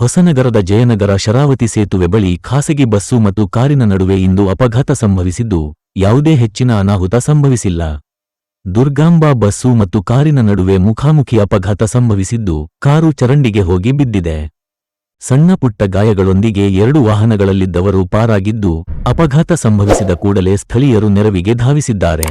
ಹೊಸನಗರದ ಜಯನಗರ ಶರಾವತಿ ಸೇತುವೆ ಬಳಿ ಖಾಸಗಿ ಬಸ್ಸು ಮತ್ತು ಕಾರಿನ ನಡುವೆ ಇಂದು ಅಪಘಾತ ಸಂಭವಿಸಿದ್ದು, ಯಾವುದೇ ಹೆಚ್ಚಿನ ಅನಾಹುತ ಸಂಭವಿಸಿಲ್ಲ. ದುರ್ಗಾಂಬಾ ಬಸ್ಸು ಮತ್ತು ಕಾರಿನ ನಡುವೆ ಮುಖಾಮುಖಿ ಅಪಘಾತ ಸಂಭವಿಸಿದ್ದು, ಕಾರು ಚರಂಡಿಗೆ ಹೋಗಿ ಬಿದ್ದಿದೆ. ಸಣ್ಣ ಪುಟ್ಟ ಗಾಯಗಳೊಂದಿಗೆ ಎರಡು ವಾಹನಗಳಲ್ಲಿದ್ದವರು ಪಾರಾಗಿದ್ದು, ಅಪಘಾತ ಸಂಭವಿಸಿದ ಕೂಡಲೇ ಸ್ಥಳೀಯರು ನೆರವಿಗೆ ಧಾವಿಸಿದ್ದಾರೆ.